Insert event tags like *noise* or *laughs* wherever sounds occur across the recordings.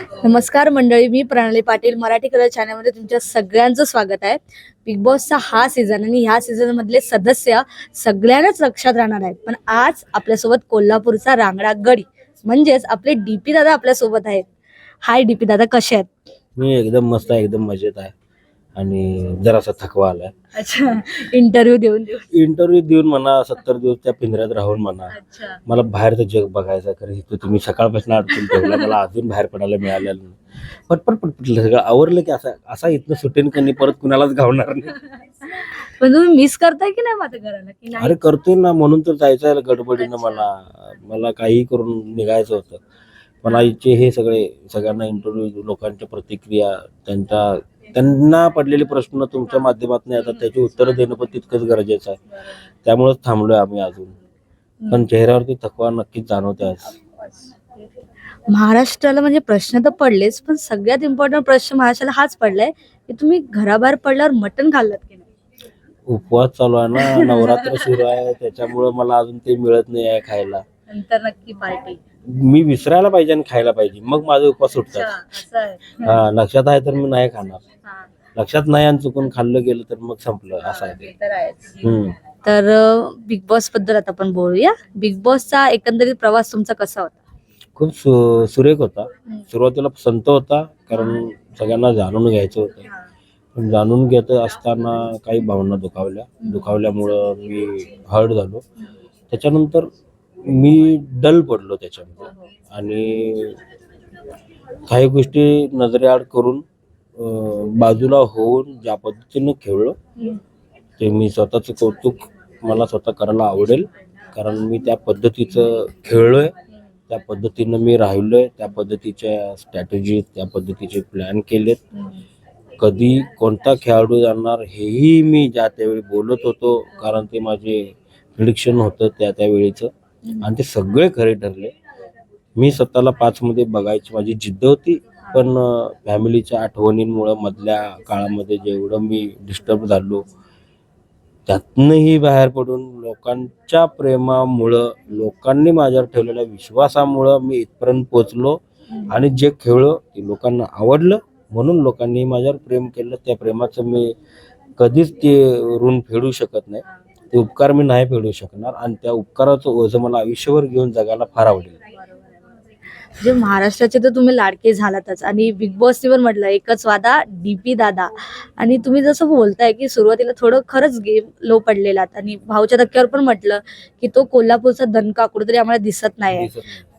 नमस्कार मंडळी मी प्रणाली पाटील मराठी कलर चॅनलमध्ये तुमच्या सगळ्यांचं स्वागत आहे. बिग बॉसचा हा सीझन आणि ह्या सीझन मधले सदस्य सगळ्यांनाच लक्षात राहणार आहेत. पण आज आपल्यासोबत कोल्हापूरचा रांगडा गडी म्हणजेच आपले डीपी दादा आपल्यासोबत आहेत. हाय डीपी दादा कसे आहेत? मी एकदम मस्त आहे एकदम मजेत आहे. आणि जरासा थकवा आलाय. अच्छा इंटरव्ह्यू देऊन इंटरव्ह्यू देऊन म्हणा सत्तर दिवस त्या पिंजऱ्यात राहून म्हणा. अच्छा. मला बाहेरचं जग बघायचं. कारण इथं तुम्ही सकाळपासून अडकून ठेवलं मला अजून बाहेर पडायला मिळालेलं नाही. पटपट पटपट सगळं आवरलं की असं असा इथनं सुटेन कनी परत कुणालाच घावणार नाही. *laughs* पण तुम्ही मिस करताय की नाही माझ्या घराला? की नाही? अरे करतोय ना म्हणून तर जायचं आहे गडबडीनं. मला. मला काही करून निघायचं होतं. मला इथे हे सगळे सगळ्यांना इंटरव्ह्यू लोकांच्या प्रतिक्रिया त्यांच्या त्यांना पडलेले प्रश्न तुमच्या माध्यमातून येतात त्याची उत्तरं देणं पण तितकंच गरजेचं आहे. त्यामुळेच थांबलोय आम्ही अजून. पण चेहऱ्यावरती थकवा नक्कीच जाणवते आज. महाराष्ट्राला म्हणजे प्रश्न तर पडलेच पण सगळ्यात इम्पॉर्टंट प्रश्न महाराष्ट्राला हाच पडलाय की तुम्ही घराबाहेर पडल्यावर मटण खाल्लात की नाही? उपवास चालू आहे ना *laughs* नवरात्र सुरू आहे त्याच्यामुळं मला अजून ते मिळत नाही आहे खायला. नंतर नक्की पार्टी मी विसरायला पाहिजे आणि खायला पाहिजे. मग माझे उपवास सुटतात हा लक्षात आहे तर मी नाही खाणार. हा, लक्षात नाही आणि चुकून खाल्लं गेलं तर मग संपलं असं आहे ते. तर बिग बॉसबद्दल आता आपण बोलूया. बिग बॉसचा एकंदरीत प्रवास तुमचा कसा होता? खूप सु सुरेख होता. सुरुवातीला संत होता कारण सगळ्यांना जाणून घ्यायचं होतं. पण जाणून घेत असताना काही भावना दुखावल्या. दुखावल्यामुळं मी हर्ट झालो. त्याच्यानंतर मी डल पडलो त्याच्यामध्ये. आणि काही गोष्टी नजरेआड करून बाजूला होऊन ज्या पद्धतीनं खेळलो ते मी स्वतःचं कौतुक मला स्वतः करायला आवडेल. कारण मी त्या पद्धतीचं खेळलोय त्या पद्धतीनं मी राहिलोय त्या पद्धतीच्या स्ट्रॅटेजी त्या पद्धतीचे प्लॅन केलेत. कधी कोणता खेळाडू जाणार हेही मी ज्या त्यावेळी बोलत होतो कारण ते माझे प्रिडिक्शन होतं त्या त्यावेळीचं. आणि ते सगळे खरे ठरले. मी स्वतःला पाचमध्ये बघायची माझी जिद्द होती पण फॅमिलीच्या आठवणींमुळं मधल्या काळामध्ये जेवढं मी डिस्टर्ब झालो त्यातनंही बाहेर पडून लोकांच्या प्रेमामुळं लोकांनी माझ्यावर ठेवलेल्या विश्वासामुळं मी इथपर्यंत पोचलो आणि जे खेळलो ते लोकांना आवडलं म्हणून लोकांनी माझ्यावर प्रेम केलं. त्या प्रेमाचं मी कधीच ते ऋण फेडू शकत नाही. ते उपकार मी नाही फेडू शकणार आणि त्या उपकाराचं ओझं मला आयुष्यभर घेऊन जगायला फार आवडेल. म्हणजे महाराष्ट्राचे तर तुम्ही लाडके झालातच आणि बिग बॉसने पण म्हटलं एकच वादा डीपी दादा. आणि तुम्ही जसं बोलताय की सुरुवातीला थोडं खरंच गेम लो पडलेलात आणि भाऊच्या धक्क्यावर पण म्हटलं की तो कोल्हापूरचा दणका कुठेतरी आम्हाला दिसत नाही.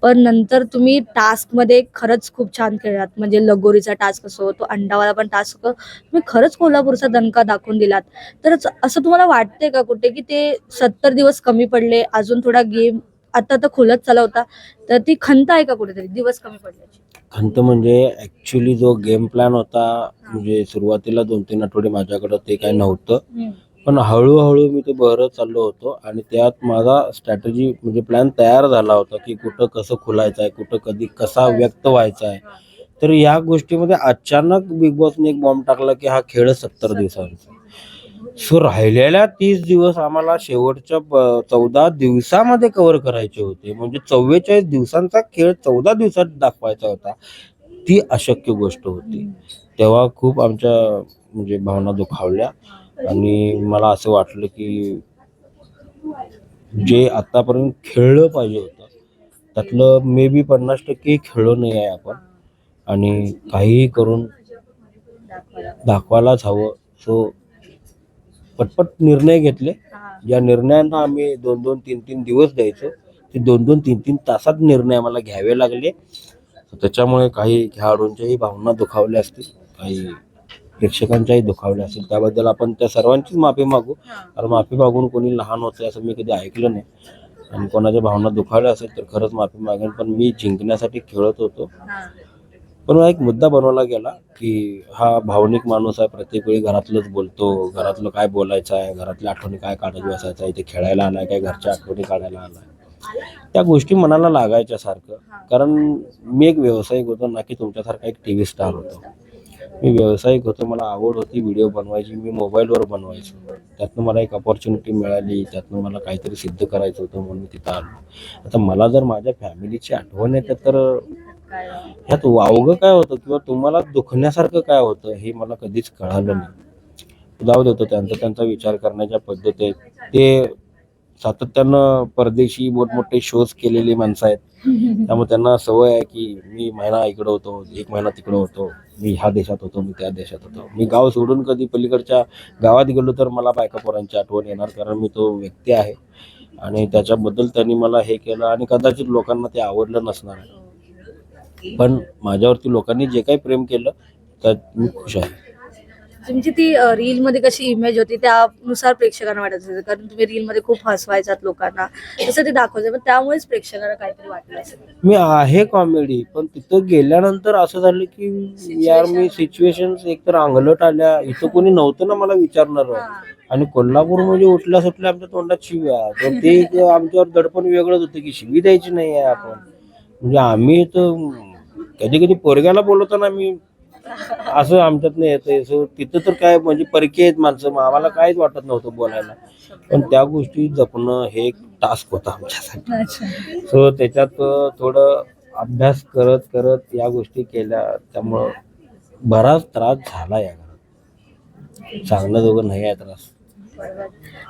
पण नंतर तुम्ही टास्कमध्ये खरंच खूप छान खेळलात. म्हणजे लगोरीचा टास्क असो तो अंडावाला पण टास्क तुम्ही खरंच कोल्हापूरचा दणका दाखवून दिलात. तर असं तुम्हाला वाटतंय का कुठे की ते सत्तर दिवस कमी पडले अजून थोडा गेम आता तर खुलत चालला होता तर ती खंत आहे का कुठेतरी दिवस कमी पडल्याची? खंत म्हणजे ऍक्च्युली जो गेम प्लॅन होता म्हणजे सुरुवातीला दोन तीन आठवडे माझ्याकडं ते काही नव्हतं. पण हळूहळू मी ते बहरत चाललो होतो आणि त्यात माझा स्ट्रॅटेजी म्हणजे प्लॅन तयार झाला होता की कुठं कसं खुलायचं आहे कुठं कधी कसा व्यक्त व्हायचा आहे. तर या गोष्टीमध्ये अचानक बिग बॉसने एक बॉम्ब टाकला की हा खेळ सत्तर दिवसांचा सो राहिलेल्या तीस दिवस आम्हाला शेवटच्या चौदा दिवसामध्ये कव्हर करायचे होते. म्हणजे चव्वेचाळीस दिवसांचा खेळ चौदा दिवसात दाखवायचा होता. ती अशक्य गोष्ट होती. तेव्हा खूप आमच्या म्हणजे भावना दुखावल्या. आणि मला असं वाटलं की जे आतापर्यंत खेळलं पाहिजे होतं त्यातलं मे बी पन्नास टक्के खेळलो नाही आहे आपण. आणि काहीही करून दाखवायलाच हवं. सो पटपट निर्णय घेतले. ज्या निर्णयांना आम्ही दोन दोन तीन तीन दिवस द्यायचो. ते दोन दोन तीन तीन तासात निर्णय आम्हाला घ्यावे लागले. त्याच्यामुळे काही खेळाडूंच्याही भावना दुखावल्या असतील. काही प्रेक्षकांच्याही दुखावल्या असतील. त्याबद्दल आपण त्या सर्वांचीच माफी मागू. कारण माफी मागून कोणी लहान होते असं मी कधी ऐकलं नाही. आणि कोणाच्या भावना दुखावल्या असेल तर खरंच माफी मागेन. पण मी जिंकण्यासाठी खेळत होतो. पण एक मुद्दा बनवला गेला की हा भावनिक माणूस आहे. प्रत्येक वेळी घरातलंच बोलतो. घरातलं काय बोलायचं आहे? घरातल्या आठवणी काय काढत बसायचं आहे? इथे खेळायला आलाय काय? घरच्या आठवणी काढायला आलाय? त्या गोष्टी मनाला लागायच्या सारखं. कारण मी एक व्यावसायिक होतो. ना की तुमच्यासारखा एक टी व्ही स्टार होतो. मी व्यावसायिक होतो मला आवड होती व्हिडिओ बनवायची मी मोबाईलवर बनवायचो. त्यातनं मला एक अपॉर्च्युनिटी मिळाली त्यातनं मला काहीतरी सिद्ध करायचं होतं म्हणून मी तिथं आलो. आता मला जर माझ्या फॅमिलीची आठवण येते तर ह्यात वावगं काय होतं किंवा तुम्हाला दुखण्यासारखं काय होतं हे मला कधीच कळालं नाही. जाऊ देतो त्यांचा त्यांचा विचार करण्याच्या पद्धती ते सातत्यानं परदेशी मोठमोठे शोज केलेली माणसं आहेत. *laughs* त्यामुळे त्यांना सवय आहे की मी महिना इकडं होतो एक महिना तिकडं होतो मी ह्या देशात होतो मी त्या देशात होतो. मी गाव सोडून कधी पलीकडच्या गावात गेलो तर मला बायका पोरांची आठवण येणार कारण मी तो व्यक्ती आहे. आणि त्याच्याबद्दल त्यांनी मला हे केलं आणि कदाचित लोकांना ते आवडलं नसणार आहे. पण माझ्यावरती लोकांनी जे काही प्रेम केलं त्यात मी खुश आहे. तुमची ती रील मध्ये कशी इमेज होती त्यानुसार प्रेक्षकांना वाटत असेल कारण तुम्ही रील मध्ये खूप हसवायचात लोकांना. तसं ते दाखवायचं. पण त्यामुळेच प्रेक्षकांना काहीतरी वाटलं असेल. मी आहे कॉमेडी पण तिथं गेल्यानंतर असं झालं की यार मी सिच्युएशन एकतर अंगलट आल्या. इथं कोणी नव्हतं ना मला विचारणार. आणि कोल्हापूर म्हणजे उठल्या सुटल्या आमच्या तोंडात शिव्या. तर ते एक आमच्यावर दडपण वेगळंच होतं की शिवी द्यायची नाही आहे आपण म्हणजे आम्ही तर कधी कधी पोरग्याला बोलवताना मी असं आमच्यातनं येतंय सो तिथं तर काय म्हणजे परके आहेत माणसं. मग आम्हाला काहीच वाटत नव्हतं बोलायला. पण त्या गोष्टी जपणं हे एक टास्क होता आमच्यासाठी. सो त्याच्यात थोडं अभ्यास करत करत या गोष्टी केल्या. त्यामुळं बराच त्रास झाला या घरात. चांगलं दोघं नाही आहे त्रास.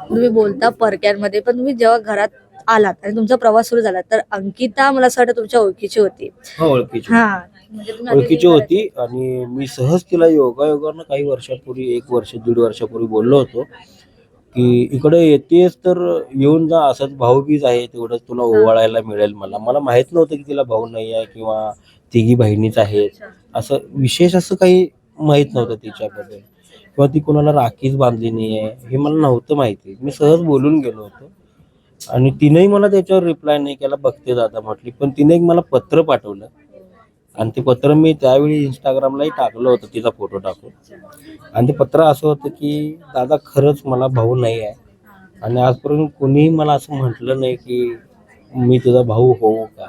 तुम्ही बोलता परक्यांमध्ये पण तुम्ही जेव्हा घरात आलात आणि तुमचा प्रवास सुरू झाला तर अंकिता मला असं वाटतं तुमच्या ओळखीची होती. हो ओळखीची हा. ओळखीची reel होती आणि मी सहज तिला योगा योगानं काही वर्षापूर्वी एक वर्ष दीड वर्षापूर्वी बोललो होतो की इकडे येतेस तर येऊन जा असंच भाऊबीज आहे तेवढंच तुला ओवाळायला मिळेल मला. मला माहीत नव्हतं की तिला भाऊ नाही आहे किंवा तिघी बहिणीच आहेत. करायची. असं विशेष असं काही माहीत नव्हतं तिच्याबद्दल. किंवा ती कोणाला राखीच बांधली नाही आहे हे मला नव्हतं माहिती. मी सहज बोलून गेलो होतो. आणि तिनेही मला त्याच्यावर रिप्लाय नाही केला. बघते दादा म्हटली. पण तिने एक मला पत्र पाठवलं. आणि ते पत्र मी त्यावेळी इंस्टाग्रामलाही टाकलं होतं तिचा फोटो टाकून. आणि ते पत्र असं होतं की दादा खरंच मला भाऊ नाही आहे. आणि आजपर्यंत कोणीही मला असं म्हटलं नाही की मी तुझा भाऊ होऊ का?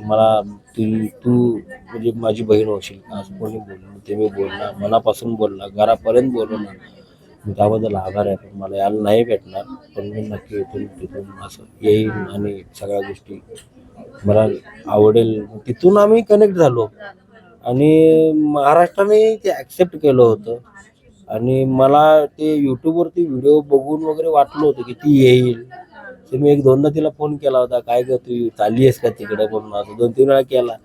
मला तू तू म्हणजे माझी बहीण होशील का? असं कोणी बोललं ते मी बोलला मनापासून बोलला घरापर्यंत बोलवणार ना मी त्याबद्दल आभार आहे पण मला यायला नाही भेटणार पण मी नक्की इथून तिथून असं येईन आणि सगळ्या गोष्टी मला आवडेल. तिथून आम्ही कनेक्ट झालो आणि महाराष्ट्राने ते ॲक्सेप्ट केलं होतं. आणि मला ते यूट्यूबवरती व्हिडिओ बघून वगैरे वाटलं होतं की ती येईल. तर मी एक दोनदा तिला फोन केला होता काय ग तू चालली आहेस का तिकडे? म्हणून असं दोन तीन वेळा केला.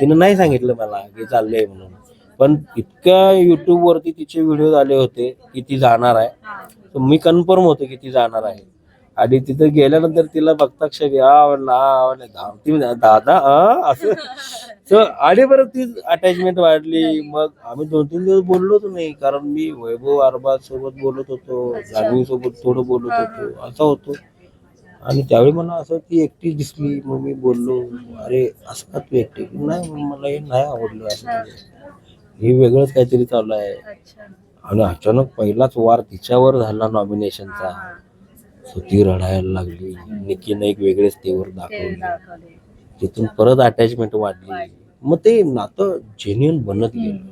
तिनं नाही सांगितलं मला की चाललं आहे म्हणून. पण इतक्या यूट्यूबवरती तिचे व्हिडिओ आले होते की ती जाणार आहे. तर मी कन्फर्म होतो की ती जाणार आहे. आणि तिथं गेल्यानंतर तिला बघता क्षणी हा म्हणलं हा म्हणलं दा- ती म्हणे, दादा असं. तर आणि परत ती अटॅचमेंट वाढली. मग आम्ही दोन तीन दिवस बोललोच नाही कारण मी वैभव अरबाज सोबत बोलत होतो जान्हवी सोबत थोडं बोलत होतो असं होतो. आणि त्यावेळी मला असं ती एकटी दिसली मग मी बोललो अरे असं का तू एकटी? नाही मला हे नाही आवडलं असं. हे वेगळंच काहीतरी चालू आहे. अच्छा. आणि अचानक पहिलाच वार तिच्यावर झाला नॉमिनेशनचा सो ती रडायला लागली. निकीनं एक वेगळेच तेवर दाखवले. तिथून परत अटॅचमेंट वाढली. मग ते नातं जेन्युन बनत गेलं.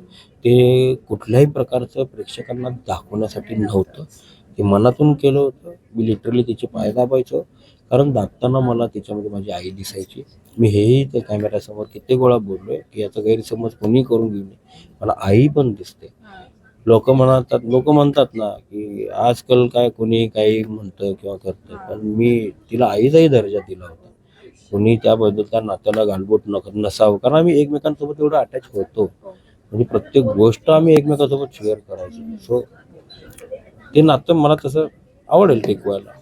ते कुठल्याही प्रकारचं प्रेक्षकांना दाखवण्यासाठी नव्हतं. ते मनातून केलं होतं. मी लिटरली तिचे पाय दाबायचो. कारण दाबताना मला तिच्यामध्ये माझी आई दिसायची. मी हेही त्या कॅमेऱ्यासमोर कित्येक वेळा बोललोय की याचा गैरसमज कोणी करून घेऊ नये. मला आई पण दिसते. लोक म्हणतात लोक म्हणतात ना की आजकाल काय कोणी काही म्हणतं किंवा करतं पण मी तिला आईचाही दर्जा दिला होता. कोणी त्याबद्दल त्या नात्याला गालबोट न नसावं. कारण आम्ही एकमेकांसोबत एवढं अटॅच होतो. म्हणजे प्रत्येक गोष्ट आम्ही एकमेकांसोबत शेअर करायचो. सो ते नातं मला तसं आवडेल टिकवायला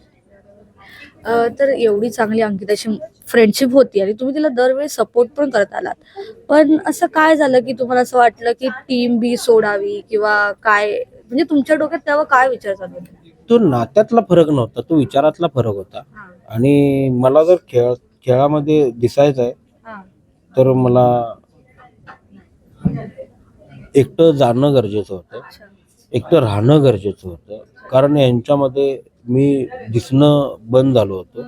तर एवढी चांगली अंकिताची फ्रेंडशिप होती आणि तुम्ही तिला दरवेळी सपोर्ट पण करत आलात पण असं काय झालं की तुम्हाला असं वाटलं की टीम बी सोडावी किंवा काय म्हणजे तुमच्या डोक्यात तेव्हा काय विचार चालू होते? तो नात्यातला फरक नव्हता तो विचारातला फरक होता आणि मला जर खेळ खेळामध्ये दिसायचं आहे हा. तर मला एकटं जाणं गरजेचं होतं अच्छा. एकटं राहणं गरजेचं होतं कारण यांच्यामध्ये मी दिसणं बंद झालो होतो.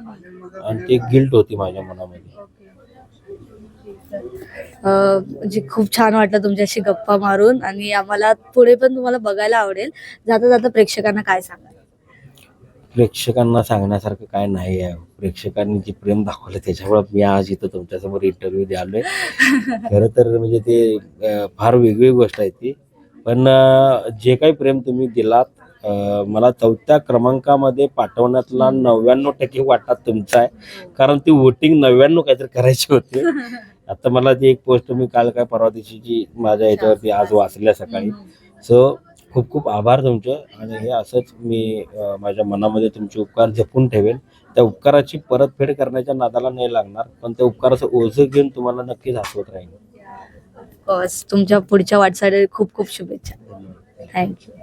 आणि ते गिल्ट होती माझ्या मनामध्ये. अ, म्हणजे खूप छान वाटलं तुमच्याशी गप्पा मारून आणि आम्हाला पुढे पण तुम्हाला बघायला आवडेल. जाता जाता प्रेक्षकांना काय सांगा प्रेक्षकांना सांगण्यासारखं काय नाही आहे. प्रेक्षकांनी जे प्रेम दाखवलं त्याच्यामुळे मी आज इथं तुमच्यासमोर इंटरव्ह्यू द्यालोय *laughs* खरं तर म्हणजे ते अं, फार वेगळी गोष्ट आहे ती. पण अं, जे काही प्रेम तुम्ही दिलात मला चौथ्या क्रमांकामध्ये पाठवण्यातला नव्याण्णव टक्के वाटा तुमचा आहे. कारण ती वोटिंग नव्याण्णव काहीतरी करायची होती. *laughs* आता मला ती एक पोस्ट मी काल काय परवा दिवशीची माझ्या याच्यावरती आज वाचल्या सकाळी. सो खूप खूप आभार तुमचे. आणि हे असंच मी माझ्या मनामध्ये तुमचे उपकार जपून ठेवेन. त्या उपकाराची परतफेड करण्याच्या नादाला नाही लागणार. पण त्या उपकाराचं ओझं घेऊन तुम्हाला नक्कीच हसवत राहील. तुमच्या पुढच्या वाटचाली खूप खूप शुभेच्छा. थँक्यू